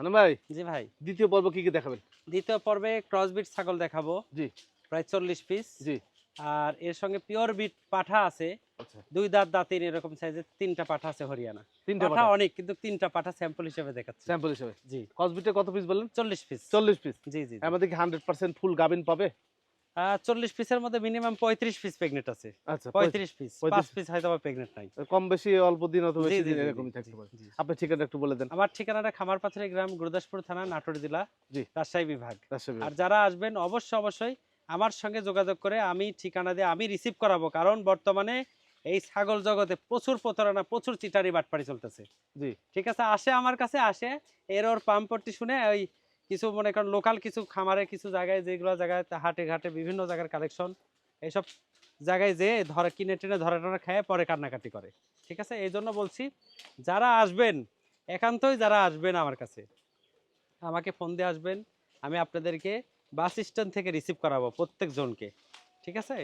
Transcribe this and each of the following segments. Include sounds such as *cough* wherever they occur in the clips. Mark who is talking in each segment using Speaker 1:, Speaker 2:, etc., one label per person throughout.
Speaker 1: হানান ভাই
Speaker 2: জি ভাই।
Speaker 1: দ্বিতীয় পর্ব কি কি দেখাবেন?
Speaker 2: দ্বিতীয় পর্বে ক্রসবিট ছাগল দেখাবো।
Speaker 1: জি।
Speaker 2: প্রায় চল্লিশ পিস
Speaker 1: জি।
Speaker 2: আর এর সঙ্গে পিওর বিট পাঠা আছে।
Speaker 1: আচ্ছা।
Speaker 2: দুই দাঁত দাঁতের এরকম সাইজের তিনটা পাঠা আছে হরিয়ানা।
Speaker 1: তিনটা
Speaker 2: পাঠা অনেক কিন্তু তিনটা পাঠা স্যাম্পল হিসেবে দেখাচ্ছে।
Speaker 1: স্যাম্পল হিসেবে?
Speaker 2: জি।
Speaker 1: কসবিটে কত পিস বললেন?
Speaker 2: চল্লিশ পিস
Speaker 1: চল্লিশ পিস
Speaker 2: জি জি
Speaker 1: আমাদের কি হান্ড্রেড পার্সেন্ট ফুল গাবিন পাবে?
Speaker 2: চল্লিশ পিসের মধ্যে মিনিমাম পঁয়ত্রিশ পিস আছে।
Speaker 1: আচ্ছা
Speaker 2: পঁয়ত্রিশ পিস
Speaker 1: 35
Speaker 2: পাঁচ পিস হয়তো বা নাই।
Speaker 1: কম বেশি অল্প দিন অথবা বেশি দিন এরকমই থাকতে পারে। আপনার ঠিকানা একটু বলে দেন।
Speaker 2: আমার ঠিকানাটা খামারপাথরে গ্রাম গুরুদাসপুর থানা নাটোর জেলা
Speaker 1: জি।
Speaker 2: রাজশাহী বিভাগ। আর যারা আসবেন অবশ্যই অবশ্যই আমার সঙ্গে যোগাযোগ করে আমি ঠিকানা দিয়ে আমি রিসিভ করাবো কারণ বর্তমানে এই ছাগল জগতে প্রচুর প্রতারণা প্রচুর চিটারি বাটপাড়ি চলতেছে।
Speaker 1: জি।
Speaker 2: ঠিক আছে আসে আমার কাছে আসে এর ওর পাম্পটি শুনে ওই কিছু মনে করেন লোকাল কিছু খামারে, কিছু জায়গায় যেগুলো জায়গায় হাটে ঘাটে বিভিন্ন জায়গার কালেকশন এইসব জায়গায় যে ধরে কিনে টেনে ধরে টরে খেয়ে, পরে কান্নাকাটি করে। ঠিক আছে? এই জন্য বলছি, যারা আসবেন, একান্তই যারা আসবেন আমার কাছে, আমাকে ফোন দিয়ে আসবেন, আমি আপনাদেরকে বাস স্ট্যান্ড থেকে রিসিভ করাবো প্রত্যেক জনকে ঠিক আছে?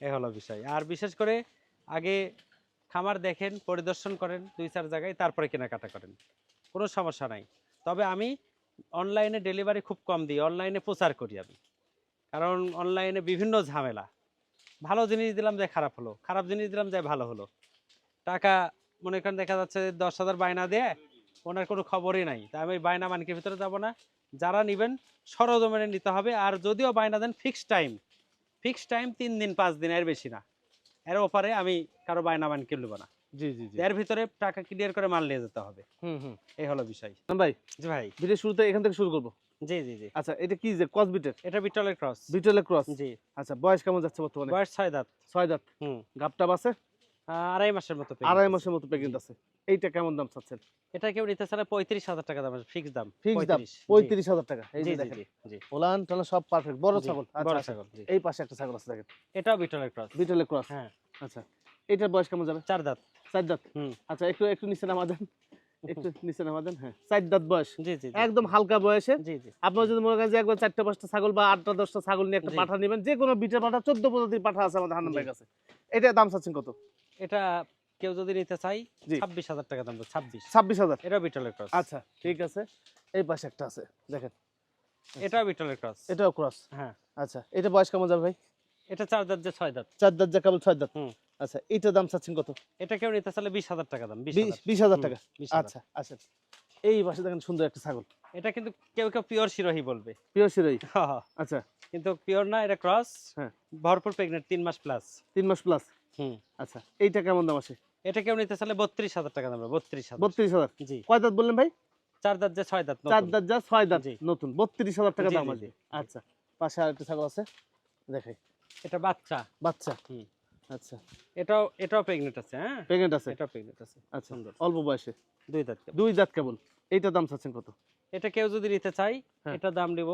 Speaker 2: এ হলো বিষয়। আর বিশেষ করে আগে খামার দেখেন, পরিদর্শন করেন, দুই চার জায়গায় তারপরে কেনাকাটা করেন। কোনো সমস্যা নাই। তবে আমি অনলাইনে ডেলিভারি খুব কম দিই। অনলাইনে প্রচার করি আমি। কারণ অনলাইনে বিভিন্ন ঝামেলা। ভালো জিনিস দিলাম যে খারাপ হলো। খারাপ জিনিস দিলাম যে ভালো হলো। টাকা, মনে করেন দেখা যাচ্ছে দশ হাজার বায়না দেয়, ওনার কোনো খবরই নাই। তা আমি বায়না মানকের ভিতরে যাব না। যারা নেবেন, সরজমিনে নিতে হবে। আর যদিও বায়না দেন ফিক্সড টাইম ফিক্সড টাইম তিন দিন, পাঁচ দিন, এর বেশি না। এর ওপারে আমি কারও বায়না মানকে নেব না।
Speaker 1: জি জি জি।
Speaker 2: এর ভিতরে টাকা ক্লিয়ার করে মাল নিয়ে যেতে হবে।
Speaker 1: হুম হুম।
Speaker 2: এই হলো বিষয়।
Speaker 1: ভাই
Speaker 2: জি ভাই।
Speaker 1: ভিডিও শুরুতে এখান থেকে শুরু করব?
Speaker 2: জি জি জি।
Speaker 1: আচ্ছা এটা কি যে কসবিটের
Speaker 2: এটা বিটলের ক্রস
Speaker 1: বিটলে ক্রস
Speaker 2: জি।
Speaker 1: আচ্ছা বয়স কেমন যাচ্ছে বর্তমানে?
Speaker 2: বয়স ছয় দাঁত।
Speaker 1: ছয় দাঁত।
Speaker 2: হুম।
Speaker 1: গাপটা বাসে?
Speaker 2: আড়াই মাসের মতো
Speaker 1: আড়াই মাসের মতো প্রেগনেন্ট আছে। এইটা কেমন দাম চাচ্ছেন?
Speaker 2: এটা কেউ নিতে চাইলে পঁয়ত্রিশ হাজার টাকা দাম ফিক্স দাম।
Speaker 1: ফিক্স দাম। পঁয়ত্রিশ। হাজার টাকা। এই যে দেখেন।
Speaker 2: জি জি।
Speaker 1: ওলান টালা সব পারফেক্ট বড় ছাগল।
Speaker 2: বড়
Speaker 1: আচ্ছা।
Speaker 2: ছাগল
Speaker 1: এই পাশে একটা ছাগল আছে দেখেন।
Speaker 2: এটাও বিটলের ক্রস
Speaker 1: বিটলে ক্রস
Speaker 2: হ্যাঁ।
Speaker 1: আচ্ছা। এটার বয়স কেমন যাবে?
Speaker 2: চার দাঁত।
Speaker 1: চার দাঁত আচ্ছা একটু একটু নিচে নামা দেন। একটু নিচে নামা দেন হ্যাঁ। চার দাঁত বয়স।
Speaker 2: জি জি জি।
Speaker 1: একদম হালকা বয়সে।
Speaker 2: জি জি।
Speaker 1: আপনার যদি মনে করেন যে একবার চারটা পাঁচটা ছাগল বা আটটা দশটা ছাগল নিয়ে একটা পাঠা নেবেন যে কোনো বিটের পাঠা চোদ্দ প্রজাতির পাঠা আছে আমাদের হান্নান ভাইয়ের কাছে। এটা দাম চাচ্ছেন কত?
Speaker 2: এটা কেউ যদি নিতে চাই ছাব্বিশ হাজার টাকা দাম ছাব্বিশ।
Speaker 1: ছাব্বিশ হাজার।
Speaker 2: এটাও বিটলের ক্রস।
Speaker 1: আচ্ছা ঠিক আছে। এই পাশে একটা আছে দেখেন।
Speaker 2: এটাও বিটলের ক্রস।
Speaker 1: এটাও ক্রস।
Speaker 2: হ্যাঁ।
Speaker 1: আচ্ছা এটা বয়স কেমন যাবে ভাই?
Speaker 2: এটা চার দাঁত যে ছয় দাঁত।
Speaker 1: চার দাঁত যা কেবল ছয় দাঁত।
Speaker 2: হুম।
Speaker 1: আচ্ছা এইটার দাম চাচ্ছেন কত?
Speaker 2: এটা কেউ নিতে চাইলে বিশ হাজার টাকা দাম বিশ
Speaker 1: হাজার। টাকা? আচ্ছা আচ্ছা। এই পাশে দেখেন সুন্দর একটা ছাগল।
Speaker 2: এটা কিন্তু কেউ কেউ পিওর শিরোহি বলবে।
Speaker 1: পিওর শিরোই আচ্ছা।
Speaker 2: কিন্তু পিওর না এটা ক্রস।
Speaker 1: হ্যাঁ।
Speaker 2: ভরপুর প্রেগনেন্ট তিন মাস প্লাস
Speaker 1: তিন মাস প্লাস
Speaker 2: হুম।
Speaker 1: আচ্ছা এইটা কেমন দাম আছে
Speaker 2: এটা কেউ নিতে চাইলে বত্রিশ হাজার টাকা দাম বত্রিশ হাজার।
Speaker 1: বত্রিশ হাজার?
Speaker 2: জি।
Speaker 1: কয় দাঁত বললেন ভাই?
Speaker 2: চার দাঁত যে ছয় দাঁত
Speaker 1: চার। দাঁত যা ছয় দাঁত নতুন বত্রিশ হাজার টাকা দাম আছে আচ্ছা পাশে আর একটা ছাগল আছে দেখাই।
Speaker 2: এটা বাচ্চা।
Speaker 1: বাচ্চা।
Speaker 2: হুম।
Speaker 1: আচ্ছা।
Speaker 2: এটাও এটাও প্রেগনেন্ট আছে হ্যাঁ?
Speaker 1: প্রেগনেন্ট আছে?
Speaker 2: এটাও প্রেগনেন্ট আছে।
Speaker 1: আচ্ছা
Speaker 2: সুন্দর।
Speaker 1: অল্প বয়সে?
Speaker 2: দুই দাঁত
Speaker 1: দুই দাঁত কেবল? এইটা দাম চাচ্ছেন কত?
Speaker 2: এটা কেউ যদি নিতে চাই
Speaker 1: হ্যাঁ।
Speaker 2: এটা দাম নিব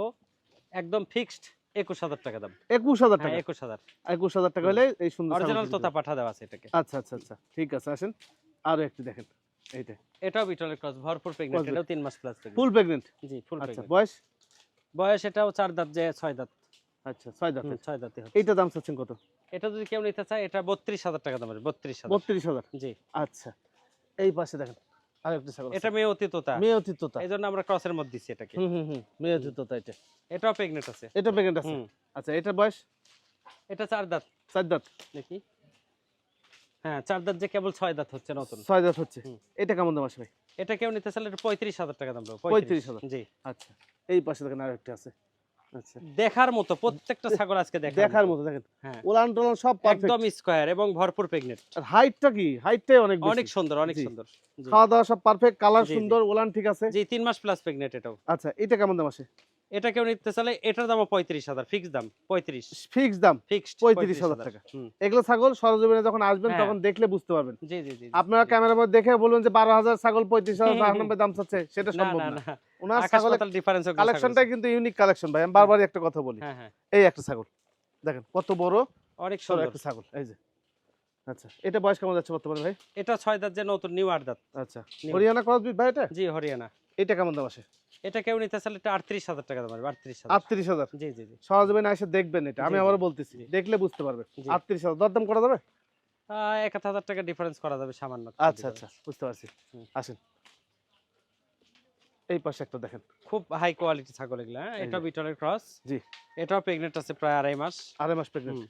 Speaker 2: একদম ফিক্সড একুশ হাজার টাকা দাম।
Speaker 1: একুশ হাজার
Speaker 2: হ্যাঁ
Speaker 1: টাকা
Speaker 2: একুশ হাজার।
Speaker 1: একুশ হাজার টাকা হলে এই সুন্দর
Speaker 2: অরিজিনাল তোতা পাঠা দেওয়া আছে এটাকে।
Speaker 1: আচ্ছা আচ্ছা আচ্ছা। ঠিক আছে আসেন। আরও একটু দেখেন। এইটা।
Speaker 2: এটাও বিটলের ক্রস ভরপুর প্রেগনেন্ট। এটাও তিন মাস প্লাস
Speaker 1: ফুল প্রেগনেন্ট
Speaker 2: জি ফুল
Speaker 1: আচ্ছা
Speaker 2: প্রেগনেন্ট
Speaker 1: বয়স?
Speaker 2: বয়স এটাও চার দাঁত যে ছয় দাঁত।
Speaker 1: আচ্ছা ছয় দাঁত
Speaker 2: ছয় দাঁতে
Speaker 1: এইটা দাম চাচ্ছেন কত?
Speaker 2: এটা যদি কেউ নিতে চায় এটা বত্রিশ হাজার টাকা দাম বত্রিশ
Speaker 1: বত্রিশ হাজার?
Speaker 2: জি।
Speaker 1: আচ্ছা এই পাশে দেখেন আর একটা ছাগল
Speaker 2: এটা মেয়ে অতি
Speaker 1: মেয়ে অতীততা।
Speaker 2: এই জন্য আমরা ক্রসের মধ্যে দিচ্ছি এটাকে।
Speaker 1: হুম হুম হুম মেয়ে অতীততা এটা।
Speaker 2: এটাও প্রেগনেন্ট আছে।
Speaker 1: এটা প্রেগনেন্ট আছে? আচ্ছা এটা বয়স?
Speaker 2: এটা চার দাঁত।
Speaker 1: চার দাঁত।
Speaker 2: দেখি। হ্যাঁ চার দাঁত যে কেবল ছয় দাঁত হচ্ছে নতুন।
Speaker 1: ছয় দাঁত হচ্ছে। এটা কেমন দাম আসবে?
Speaker 2: এটা কেউ নিতে চাইলে পঁয়ত্রিশ হাজার টাকা দাম পড়বে,
Speaker 1: 35,000
Speaker 2: জি।
Speaker 1: আচ্ছা এই পাশে দেখেন আর একটা আছে।
Speaker 2: দেখার মতো প্রত্যেকটা ছাগল আজকে দেখার
Speaker 1: দেখার মতো দেখেন।
Speaker 2: হ্যাঁ।
Speaker 1: ওলান টোলান সব পারফেক্ট
Speaker 2: একদম স্কয়ার এবং ভরপুর প্রেগনেন্ট
Speaker 1: আর হাইটটা কি? হাইটটাই অনেক
Speaker 2: অনেক সুন্দর অনেক সুন্দর।
Speaker 1: খাওয়া দাওয়া সব পারফেক্ট কালার। সুন্দর ওলান ঠিক আছে।
Speaker 2: জি তিন মাস প্লাস প্রেগনেন্ট এটাও।
Speaker 1: আচ্ছা এটা কেমন দাম আসে?
Speaker 2: এটা কেউ নিতে চাইলে এটার দামও পঁয়ত্রিশ হাজার ফিক্স দাম পঁয়ত্রিশ।
Speaker 1: ফিক্স দাম
Speaker 2: ফিক্সড
Speaker 1: 35,000 টাকা। এগুলো ছাগল সরজমিনে যখন আসবেন
Speaker 2: হ্যাঁ।
Speaker 1: তখন দেখলে বুঝতে পারবেন।
Speaker 2: জি জি জি।
Speaker 1: আপনারা ক্যামেরার মধ্যে দেখে বলবেন যে বারো হাজার ছাগল পঁয়ত্রিশ হাজার দাম চাচ্ছে সেটা সম্ভব
Speaker 2: না
Speaker 1: ওনার ছাগলের
Speaker 2: ডিফারেন্স
Speaker 1: কালেকশনটাই কিন্তু ইউনিক কালেকশন ভাই। আমি বারবারই একটা কথা বলি।
Speaker 2: হ্যাঁ হ্যাঁ।
Speaker 1: এই একটা ছাগল দেখেন কত বড়
Speaker 2: অনেক
Speaker 1: সরো
Speaker 2: সুন্দর।
Speaker 1: একটা ছাগল এই যে। আচ্ছা এটা বয়স কেমন যাচ্ছে বর্তমানে ভাই?
Speaker 2: এটা ছয় দাঁত যে নতুন নিউ আট দাঁত।
Speaker 1: আচ্ছা। হরিয়ানা ক্রসবিট ভাই এটা?
Speaker 2: জি হরিয়ানা।
Speaker 1: এটা কেমন দাম আসে?
Speaker 2: এটা কেউ নিতে চাইলে এটা আটত্রিশ হাজার টাকা দাম আটত্রিশ
Speaker 1: আটত্রিশ হাজার?
Speaker 2: জি জি জি।
Speaker 1: সরজমিনে এসে দেখবেন এটা। আমি
Speaker 2: জি।
Speaker 1: বলতেছি দেখলে বুঝতে পারবেন।
Speaker 2: জি।
Speaker 1: আটত্রিশ হাজার। দরদাম করা যাবে?
Speaker 2: এক হাজার টাকা ডিফারেন্স করা যাবে সামান্য
Speaker 1: আচ্ছা আচ্ছা বুঝতে পারছি। আসেন। এই পাশে একটা দেখেন।
Speaker 2: খুব হাই কোয়ালিটি ছাগল এগুলা হ্যাঁ? এটা। বিটলের ক্রস
Speaker 1: জি।
Speaker 2: প্রেগনেন্ট আছে প্রায় আড়াই মাস।
Speaker 1: আড়াই মাস প্রেগনেন্ট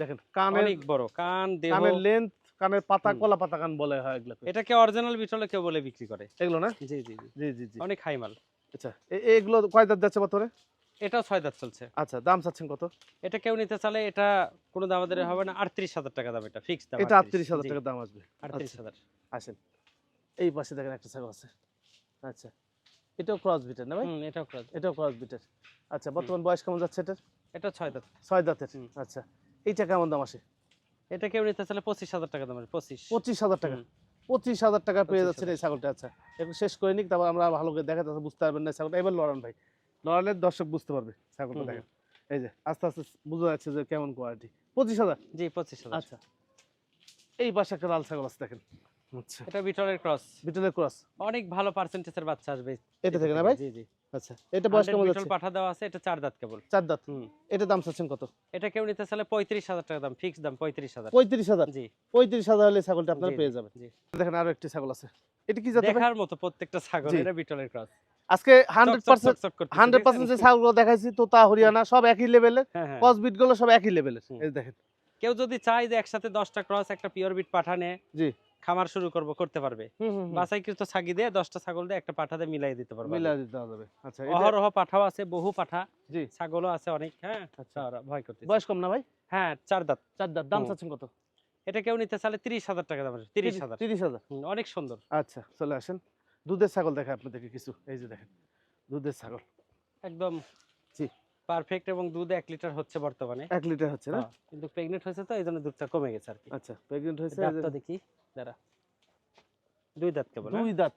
Speaker 1: দেখেন কানের
Speaker 2: অনেক বড় কান দেহ।
Speaker 1: কানের লেন্থ কানের পাতা কলা পাতা কান বলে হয় এগুলো
Speaker 2: এটাকে অরিজিনাল বিটলে কেউ বলে বিক্রি করে।
Speaker 1: এগুলো না?
Speaker 2: জি জি জি।
Speaker 1: জি জি
Speaker 2: অনেক হাই মাল।
Speaker 1: আচ্ছা এগুলো কয় দাঁত যাচ্ছে বর্তমানে?
Speaker 2: এটাও ছয় দাঁত চলছে।
Speaker 1: আচ্ছা দাম চাচ্ছেন কত?
Speaker 2: এটা কেউ নিতে চালে এটা কোনো দাম আমাদের হবে না আটত্রিশ হাজার টাকা দাম এটা ফিক্স দাম
Speaker 1: এটা আটত্রিশ। হাজার টাকা দাম আসবে।
Speaker 2: আটত্রিশ
Speaker 1: আচ্ছা,
Speaker 2: হাজার।
Speaker 1: আসেন। এই পাশে দেখেন একটা ছাগল আছে। আচ্ছা এটাও ক্রস বিটের না ভাই?
Speaker 2: এটাও cross।
Speaker 1: এটাও ক্রস বিটের আচ্ছা বর্তমান বয়স কেমন যাচ্ছে এটার?
Speaker 2: এটা ছয় দাঁত।
Speaker 1: ছয় দাঁতের? আচ্ছা এইটা কেমন দাম আসে?
Speaker 2: এটা কেউ নিতে চালে পঁচিশ হাজার টাকা দাম পঁচিশ।
Speaker 1: পঁচিশ হাজার টাকা। পঁচিশ হাজার টাকা পেয়ে
Speaker 2: 25,000
Speaker 1: যাচ্ছেন এই ছাগলটা আচ্ছা। এখন শেষ করে নিক তারপর আমরা ভালো করে দেখা যাচ্ছে বুঝতে পারবেন না ছাগলটা। এবার লড়ান ভাই লড়ালে দর্শক বুঝতে পারবে ছাগলটা দেখেন। এই যে আস্তে আস্তে বোঝা যাচ্ছে যে কেমন কোয়ালিটি পঁচিশ হাজার?
Speaker 2: জি পঁচিশ হাজার।
Speaker 1: আচ্ছা। এই পাশে একটা লাল ছাগল আছে দেখেন। আচ্ছা।
Speaker 2: এটা বিটলের ক্রস
Speaker 1: বিটলের ক্রস
Speaker 2: অনেক ভালো পার্সেন্টেজের বাচ্চা আসবে।
Speaker 1: এটা থেকে না ভাই?
Speaker 2: জি জি।
Speaker 1: আচ্ছা এটা বয়স কেমন যাচ্ছে?
Speaker 2: পাঠা দেওয়া আছে এটা চার দাঁত কেবল।
Speaker 1: চার দাঁত।
Speaker 2: হুম।
Speaker 1: এটা দাম চাচ্ছেন কত?
Speaker 2: এটা কেউ নিতে চালে পঁয়ত্রিশ টাকা দাম ফিক্স দাম পঁয়ত্রিশ হাজার।
Speaker 1: পঁয়ত্রিশ হাজার?
Speaker 2: জি।
Speaker 1: পঁয়ত্রিশ হাজার হলে ছাগলটা আপনারা পেয়ে যাবেন।
Speaker 2: জি।
Speaker 1: দেখেন আরও একটি ছাগল আছে। এটা কি জাতের
Speaker 2: দেখার মতো প্রত্যেকটা ছাগল এটা বিটলের ক্রস
Speaker 1: আজকে যে ছাগলগুলো দেখাইছি তোতা হরিয়ানা সব একই লেভেলের বিটগুলো সব একই লেভেলের এই দেখেন।
Speaker 2: কেউ যদি চায় যে একসাথে দশটা ক্রস একটা পিওর বিট পাঠানে
Speaker 1: জি।
Speaker 2: খামার শুরু করব করতে পারবে।
Speaker 1: হুম।
Speaker 2: ছাগি দিয়ে দশটা ছাগল দিয়ে একটা পাঠা দিয়ে মিলাই দিতে পারবে
Speaker 1: মিলা দিতে হবে। আচ্ছা
Speaker 2: অহরহ পাঠাও আছে বহু পাঠা।
Speaker 1: জি।
Speaker 2: ছাগলও আছে অনেক হ্যাঁ?
Speaker 1: আচ্ছা।
Speaker 2: ভয় করতে
Speaker 1: বয়স কম না ভাই?
Speaker 2: হ্যাঁ চার দাঁত।
Speaker 1: চার দাঁত দাম চাচ্ছেন কত?
Speaker 2: এটা কেউ নিতে চালে তিরিশ হাজার টাকা দাম আছে, তিরিশ হাজার।
Speaker 1: তিরিশ হাজার।
Speaker 2: অনেক সুন্দর।
Speaker 1: আচ্ছা চলে আসেন। দুধের ছাগল দেখে আপনাদেরকে কিছু এই যে দেখেন দুধের ছাগল।
Speaker 2: একদম
Speaker 1: জি।
Speaker 2: পারফেক্ট এবং দুধ এক লিটার হচ্ছে বর্তমানে।
Speaker 1: এক লিটার হচ্ছে না?
Speaker 2: হ্যাঁ, কিন্তু প্রেগনেন্ট হয়েছে তো এই জন্য দুধটা কমে গেছে আর কি।
Speaker 1: আচ্ছা প্রেগনেন্ট হয়েছে
Speaker 2: দাঁতটা দেখি। দাঁড়া দুই দাঁত কেবল হ্যাঁ?
Speaker 1: দুই দাঁত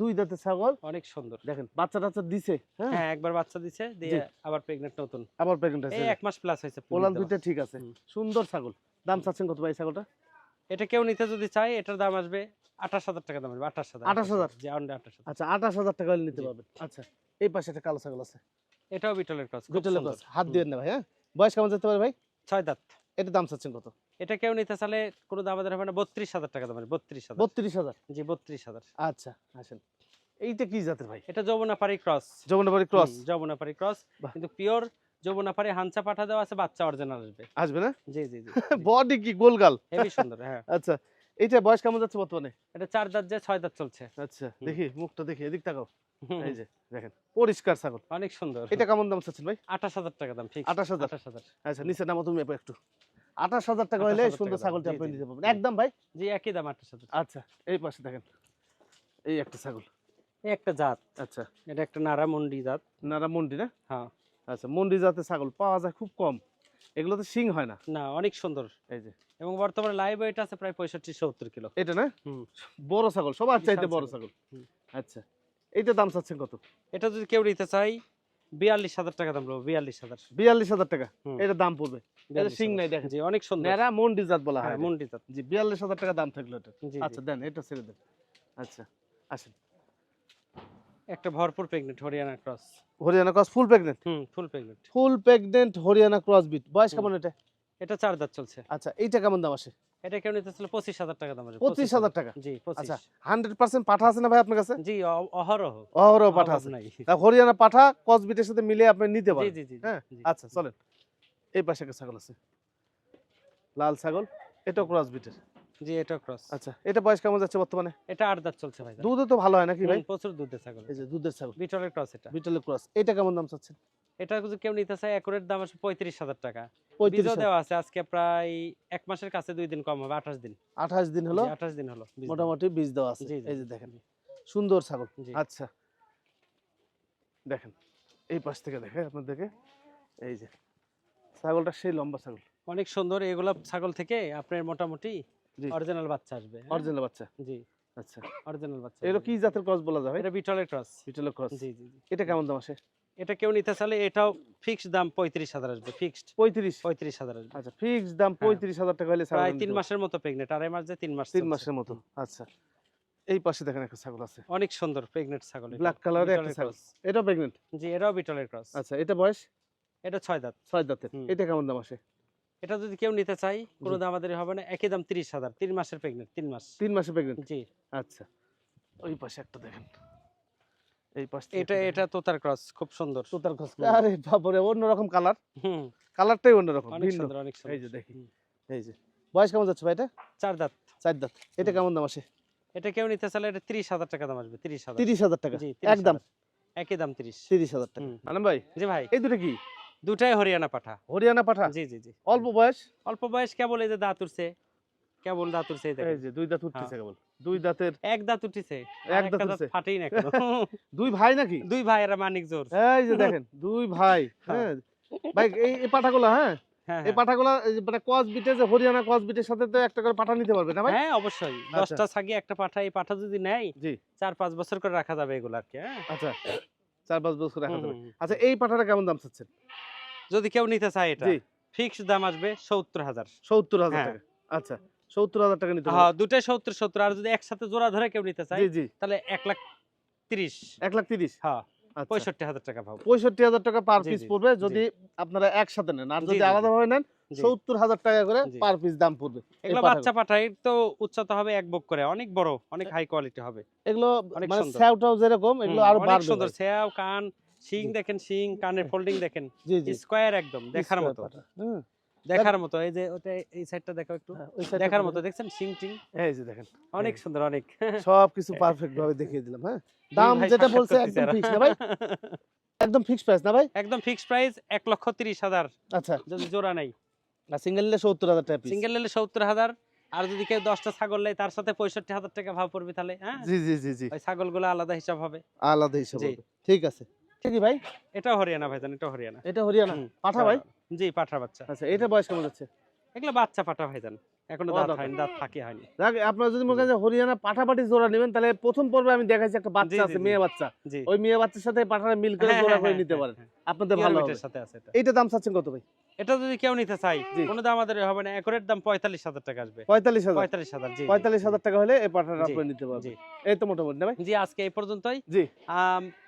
Speaker 1: দুই দাঁতের ছাগল।
Speaker 2: অনেক সুন্দর।
Speaker 1: দেখেন বাচ্চা টাচ্চা দিছে হ্যাঁ?
Speaker 2: হ্যাঁ একবার বাচ্চা দিছে দিয়ে আবার প্রেগনেন্ট নতুন।
Speaker 1: আবার প্রেগনেন্ট
Speaker 2: এই এক মাস প্লাস হয়েছে পুলিশ
Speaker 1: দুইটা ঠিক আছে। সুন্দর ছাগল। দাম চাচ্ছেন কত ভাই ছাগলটা?
Speaker 2: এটা কেউ নিতে যদি চায় এটার দাম আসবে আঠাশ হাজার টাকা দাম আসবে আঠাশ হাজার।
Speaker 1: 28,000?
Speaker 2: জি অনলি আঠাশ হাজার।
Speaker 1: আচ্ছা আঠাশ হাজার টাকা নিতে। পারবেন। আচ্ছা এই পাশে একটা কালো ছাগল আছে।
Speaker 2: এটাও বিটলের ক্রস
Speaker 1: বিটলের ক্রস হাত দিয়ে না ভাই হ্যাঁ? বয়স কেমন যেতে পারে ভাই?
Speaker 2: ছয় দাঁত।
Speaker 1: এটা দাম চাচ্ছেন কত?
Speaker 2: এটা কেউ নিতে চালে কোনো দাম হবে না বত্রিশ হাজার টাকা দাম বত্রিশ হাজার।
Speaker 1: বত্রিশ হাজার?
Speaker 2: জি বত্রিশ হাজার।
Speaker 1: আচ্ছা আসেন। এইটা কি জাতের ভাই?
Speaker 2: এটা Jamunapari cross.
Speaker 1: Jamunapari cross?
Speaker 2: Jamunapari cross. কিন্তু পিওর যমুনাপাড়ি হানচা পাঠা দেওয়া আছে বাচ্চা অরিজিনাল আসবে।
Speaker 1: আসবে না?
Speaker 2: জি জি জি
Speaker 1: বডি *laughs* কি গোলগাল?
Speaker 2: হেভি সুন্দর হ্যাঁ। *laughs*
Speaker 1: আচ্ছা এইটা বয়স কেমন যাচ্ছে বর্তমানে?
Speaker 2: এটা চার দাঁত যে ছয় দাঁত চলছে।
Speaker 1: আচ্ছা। দেখি মুখটা দেখি এদিক তাকাও। এই যে দেখেন পরিষ্কার ছাগল।
Speaker 2: অনেক সুন্দর।
Speaker 1: এটা কেমন দাম চাচ্ছেন ভাই?
Speaker 2: আঠাশ হাজার টাকা দাম ঠিক
Speaker 1: 28,000
Speaker 2: আঠাশ হাজার।
Speaker 1: আচ্ছা নিচে নামো তুমি একটু। আঠাশ হাজার টাকা হলে সুন্দর ছাগলটা আপনি নিতে পারবেন। একদম ভাই?
Speaker 2: জি একই দাম আঠাশ হাজার
Speaker 1: আচ্ছা এই পাশে দেখেন। এই একটা ছাগল।
Speaker 2: একটা জাত।
Speaker 1: আচ্ছা।
Speaker 2: এটা একটা নারা মন্ডি জাত।
Speaker 1: নারা মন্ডি না?
Speaker 2: হ্যাঁ।
Speaker 1: আচ্ছা মন্ডি জাতের ছাগল পাওয়া যায় খুব কম। এগুলো তো শিং হয় না?
Speaker 2: না অনেক সুন্দর।
Speaker 1: এই যে।
Speaker 2: এবং বর্তমানে লাইভ ওয়েট আছে প্রায় পঁয়ষট্টি সত্তর কিলো।
Speaker 1: এটা না? বড় ছাগল সবার চাইতে বড়
Speaker 2: ছাগল।
Speaker 1: ছাগল। আচ্ছা এইটা দাম চাচ্ছেন কত?
Speaker 2: এটা যদি কেউ নিতে চাই বিয়াল্লিশ হাজার টাকা দাম পড়বে বিয়াল্লিশ হাজার।
Speaker 1: বিয়াল্লিশ হাজার টাকা। এটা দাম পড়বে?
Speaker 2: বিয়াল্লিশ
Speaker 1: শিং নাই দেখেন।
Speaker 2: জি অনেক সুন্দর।
Speaker 1: নেরা মন্ডি জাত বলা হয়
Speaker 2: হ্যাঁ
Speaker 1: এটা।
Speaker 2: মন্ডি জাত
Speaker 1: জি বিয়াল্লিশ হাজার টাকা দাম থাকল এটা। আচ্ছা দেন এটা ছেড়ে দেন। আচ্ছা আসেন।
Speaker 2: একটা ভরপুর pregnant Haryana cross
Speaker 1: Haryana cross full pregnant
Speaker 2: হুম full pregnant
Speaker 1: full pregnant Haryana cross bit বয়স কেমন এটা?
Speaker 2: এটা চার দাঁত চলছে।
Speaker 1: আচ্ছা এইটা কেমন দাম আসে?
Speaker 2: এটা কেউ নিতে পঁচিশ হাজার টাকা দাম
Speaker 1: পঁচিশ হাজার। টাকা?
Speaker 2: জি
Speaker 1: আচ্ছা হান্ড্রেড পার্সেন্ট পাঠা আছে না ভাই আপনার কাছে?
Speaker 2: জি অ- অহরহ।
Speaker 1: অহরহ পাঠা আছে। হরিয়ানা পাঠা ক্রস সাথে মিলে আপনি নিতে পারেন।
Speaker 2: জি জি
Speaker 1: হ্যাঁ, আচ্ছা চলেন। এই পাশে একটা ছাগল আছে। লাল ছাগল এটাও ক্রস বিটের
Speaker 2: জি এটা ক্রস
Speaker 1: আচ্ছা এটা বয়স কেমন যাচ্ছে বর্তমানে?
Speaker 2: এটা আট দাঁত চলছে ভাই।
Speaker 1: দুধও তো ভালো হয় নাকি ভাই?
Speaker 2: প্রচুর দুধের ছাগল।
Speaker 1: এই যে দুধের ছাগল।
Speaker 2: বিটলের ক্রস এটা।
Speaker 1: বিটলের ক্রস এটা কেমন দাম চাচ্ছেন?
Speaker 2: এটা যদি কেউ নিতে চায় একুরেট দাম আসবে পঁয়ত্রিশ হাজার টাকা। বীজও দেওয়া আছে আজকে প্রায় এক মাসের কাছে দুই দিন কম হবে আঠাশ দিন।
Speaker 1: আঠাশ দিন হলো?
Speaker 2: আঠাশ দিন হলো
Speaker 1: মোটামুটি বীজ দেওয়া আছে। এই যে দেখেন সুন্দর ছাগল।
Speaker 2: জি।
Speaker 1: আচ্ছা। দেখেন এই পাশ থেকে দেখে আপনাদেরকে। এই যে ছাগলটা সেই লম্বা ছাগল।
Speaker 2: অনেক সুন্দর এগুলো ছাগল থেকে আপনার মোটামুটি অরিজিনাল বাচ্চা আসবে হ্যাঁ?
Speaker 1: অরিজিনাল বাচ্চা?
Speaker 2: জি।
Speaker 1: আচ্ছা।
Speaker 2: অরিজিনাল বাচ্চা আসবে।
Speaker 1: কি জাতের ক্রস বলা যাবে
Speaker 2: এটা বিটলের ক্রস
Speaker 1: বিটলের ক্রস
Speaker 2: জি জি
Speaker 1: এটা কেমন দাম আসে?
Speaker 2: এটা কেউ নিতে চাইলে এটাও ফিক্সড দাম পঁয়ত্রিশ হাজার আসবে ফিক্সড
Speaker 1: পঁয়ত্রিশ?
Speaker 2: পঁয়ত্রিশ হাজার আসবে।
Speaker 1: আচ্ছা ফিক্স দাম পঁয়ত্রিশ হাজার টাকা হলে
Speaker 2: প্রায় তিন মাসের মতো প্রেগনেন্ট আড়াই মাস যে তিন মাস
Speaker 1: তিন মাসের মতো আচ্ছা। এই পাশে দেখেন একটা ছাগল আছে।
Speaker 2: অনেক সুন্দর প্রেগনেন্ট ছাগল এটা।
Speaker 1: ব্ল্যাক কালারের একটা ছাগল। এটা প্রেগনেন্ট
Speaker 2: জি এটাও বিটলের ক্রস
Speaker 1: আচ্ছা এটা বয়স?
Speaker 2: এটা ছয় দাঁত।
Speaker 1: ছয় দাঁতের। এটা কেমন দাম আসে?
Speaker 2: এটা যদি কেউ নিতে চাই কোনো দাম আমাদের হবে না। একই দাম তিরিশ হাজার। তিন মাসের প্রেগনেন্ট তিন মাস।
Speaker 1: তিন মাসে প্রেগনেন্ট
Speaker 2: জি।
Speaker 1: আচ্ছা। ওই পাশে একটা দেখেন। এই পাশ
Speaker 2: এটা এটা তোতার ক্রস খুব সুন্দর।
Speaker 1: তোতার খস আরে বাবারে অন্যরকম কালার
Speaker 2: হুম।
Speaker 1: কালারটাই অন্যরকম ভিন্ন।
Speaker 2: সুন্দর অনেক সুন্দর।
Speaker 1: এই যে দেখি। এই যে। বয়স কেমন যাচ্ছে ভাই এটা?
Speaker 2: চার দাঁত।
Speaker 1: চার দাঁত। এটা কেমন দাম আসে?
Speaker 2: এটা কেউ নিতে চাইলে এটা তিরিশ হাজার টাকা দাম আসবে তিরিশ হাজার।
Speaker 1: তিরিশ হাজার টাকা?
Speaker 2: জি 30
Speaker 1: একদম?
Speaker 2: একই দাম তিরিশ।
Speaker 1: তিরিশ হাজার টাকা। আলম ভাই
Speaker 2: জি ভাই।
Speaker 1: এই দুটো কি?
Speaker 2: দুটাই হরিয়ানা পাঠা।
Speaker 1: হরিয়ানা পাঠা?
Speaker 2: জি জি জি।
Speaker 1: অল্প বয়স?
Speaker 2: অল্প বয়স কেবল এই যে দাঁত উঠছে। কেবল দাঁত উঠছে এই
Speaker 1: যে দুই দাঁত উঠতেছে কেবল। দুই দাঁতের
Speaker 2: এক দাঁত উঠেছে
Speaker 1: এক দাঁত উঠছে।
Speaker 2: ফাটেই না *laughs*
Speaker 1: দুই ভাই নাকি?
Speaker 2: দুই ভাইয়েরা মানিক জোর।
Speaker 1: এই যে দেখেন দুই ভাই।
Speaker 2: হ্যাঁ।
Speaker 1: হ্যাঁ। ভাই এই এই পাঠাগুলো হ্যাঁ?
Speaker 2: হ্যাঁ
Speaker 1: এই পাঠাগুলো মানে কস বিটে যে হরিয়ানা কস বিটের সাথে তো একটা করে পাঠা নিতে পারবে না ভাই?
Speaker 2: হ্যাঁ অবশ্যই।
Speaker 1: আচ্ছা।
Speaker 2: দশটা ছাগি একটা পাঠা এই পাঠা যদি নেয়
Speaker 1: জি।
Speaker 2: চার পাঁচ বছর করে রাখা যাবে এগুলো আর কি হ্যাঁ।
Speaker 1: আচ্ছা। চার পাঁচ বছর রাখা যাবে। আচ্ছা এই পাঠাটা কেমন দাম চাচ্ছেন?
Speaker 2: যদি কেউ নিতে চায় এটা ফিক্সড দাম আসবে সত্তর হাজার।
Speaker 1: সত্তর হাজার
Speaker 2: হ্যাঁ।
Speaker 1: টাকা। আচ্ছা সত্তর হাজার টাকা নিতে
Speaker 2: হ্যাঁ দুটাই সত্তর সত্তর। আর যদি একসাথে জোড়া ধরে কেউ নিতে চায় তাহলে এক লাখ তিরিশ।
Speaker 1: এক লাখ তিরিশ?
Speaker 2: হ্যাঁ
Speaker 1: আচ্ছা।
Speaker 2: পঁয়ষট্টি হাজার টাকা পাবো
Speaker 1: পঁয়ষট্টি হাজার টাকা পার পিস পড়বে যদি আপনারা একসাথে নেন। আর যদি। আলাদা ভাবে নেন। সত্তর হাজার টাকা করে পার পিস দাম পড়বে।
Speaker 2: এগুলো বাচ্চা পাঠাই তো উচ্চতা হবে এক বুক করে। অনেক বড় অনেক হাই কোয়ালিটি হবে।
Speaker 1: এগুলো মানে
Speaker 2: সুন্দর।
Speaker 1: যেরকম এগুলো
Speaker 2: আরও
Speaker 1: বাড়বে।
Speaker 2: সুন্দর। সেও কান শিং দেখেন শিং কানের ফোল্ডিং দেখেন। স্কোয়ার একদম দেখার মতো। দেখার মতো এই যে ওটা এই সাইডটা দেখো একটু।
Speaker 1: হ্যাঁ, টা
Speaker 2: দেখার মতো দেখছেন? শিং টিং।
Speaker 1: এই যে দেখেন
Speaker 2: অনেক সুন্দর অনেক।
Speaker 1: সবকিছু পারফেক্ট ভাবে দেখিয়ে দিলাম হ্যাঁ। দাম যেটা বলছে একদম ফিক্স না ভাই? একদম ফিক্স প্রাইস না ভাই?
Speaker 2: একদম ফিক্সড প্রাইস এক লক্ষ তিরিশ হাজার।
Speaker 1: আচ্ছা।
Speaker 2: যদি জোড়া নেই।
Speaker 1: আর সিঙ্গেল নিলে সত্তর হাজার টাকা পিস
Speaker 2: সিঙ্গেল নিলে সত্তর হাজার আর যদি কেউ দশটা ছাগল নেয় তার সাথে পঁয়ষট্টি হাজার টাকা ভাব পড়বে তাহলে হ্যাঁ?
Speaker 1: জি জি জি জি।
Speaker 2: ওই ছাগলগুলো আলাদা হিসাব হবে।
Speaker 1: আলাদা হিসাব। হবে। ঠিক আছে। ঠিক ভাই?
Speaker 2: এটা হরিয়ানা ভাইজান এটা হরিয়ানা।
Speaker 1: এটা হরিয়ানা? পাঠা ভাই?
Speaker 2: জি পাঠা বাচ্চা।
Speaker 1: আচ্ছা এটা বয়স কেমন হচ্ছে
Speaker 2: এগুলো বাচ্চা পাঠা ভাইজান।
Speaker 1: এখনও
Speaker 2: দাঁত হয়নি দাঁত থাকে হয়নি।
Speaker 1: আপনারা যদি মনে করেন হরিয়ানা পাঠাপাটি জোড়া নেবেন তাহলে প্রথম পর্বে আমি দেখাইছি একটা বাচ্চা আছে মেয়ে বাচ্চা। ওই মেয়ে বাচ্চার সাথে পাঠাটা মিল করে
Speaker 2: হ্যাঁ,
Speaker 1: জোড়া
Speaker 2: হ্যাঁ,
Speaker 1: করে
Speaker 2: হ্যাঁ,
Speaker 1: নিতে পারেন। আপনাদের ভালো
Speaker 2: সাথে আছে এটা।
Speaker 1: দাম চাচ্ছেন কত ভাই?
Speaker 2: এটা যদি কেউ নিতে চাই কোনো দাম আমাদের হবে না একরের দাম পঁয়তাল্লিশ হাজার টাকা আসবে।
Speaker 1: পঁয়তাল্লিশ হাজার।
Speaker 2: পঁয়তাল্লিশ হাজার জি
Speaker 1: পঁয়তাল্লিশ হাজার টাকা হলে এই পাঠাটা আপনি নিতে পারবেন। এই তো মোটামুটি না ভাই?
Speaker 2: জি আজকে এই পর্যন্তই।
Speaker 1: জি।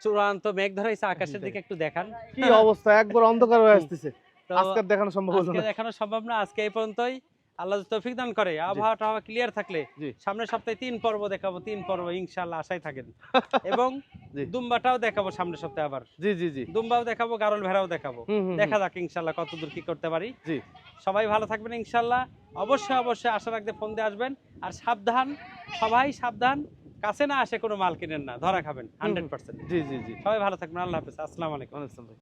Speaker 2: চূড়ান্ত মেঘ ধরাইছে আকাশের দিকে একটু দেখান।
Speaker 1: কি অবস্থা? একবার অন্ধকার হয়ে আসতেছে। আজকে দেখানো সম্ভব না।
Speaker 2: দেখানো সম্ভব না আজকে এই পর্যন্তই। আল্লাহ তৌফিক দান করে আবহাওয়া ক্লিয়ার থাকলে সামনের সপ্তাহে তিন পর্ব দেখাবো তিন পর্ব ইনশাআল্লাহ আশায় থাকেন। *laughs* এবং। দুম্বাটাও দেখাবো সামনের সপ্তাহে আবার।
Speaker 1: জি জি জি।
Speaker 2: দুম্বাও দেখাবো গারল ভেড়াও দেখাবো। দেখা। যাক ইনশাল্লাহ কতদূর কি করতে পারি।
Speaker 1: জি।
Speaker 2: সবাই ভালো থাকবেন ইনশাল্লাহ অবশ্যই অবশ্যই আশা রাখতে ফোন দিয়ে আসবেন। আর সাবধান সবাই সাবধান। কাছে না আসে কোনো মাল কিনেন না ধরা খাবেন হান্ড্রেড পার্সেন্ট
Speaker 1: জি জি জি।
Speaker 2: সবাই ভালো থাকবেন আল্লাহ হাফেজ। আসসালামু আলাইকুম।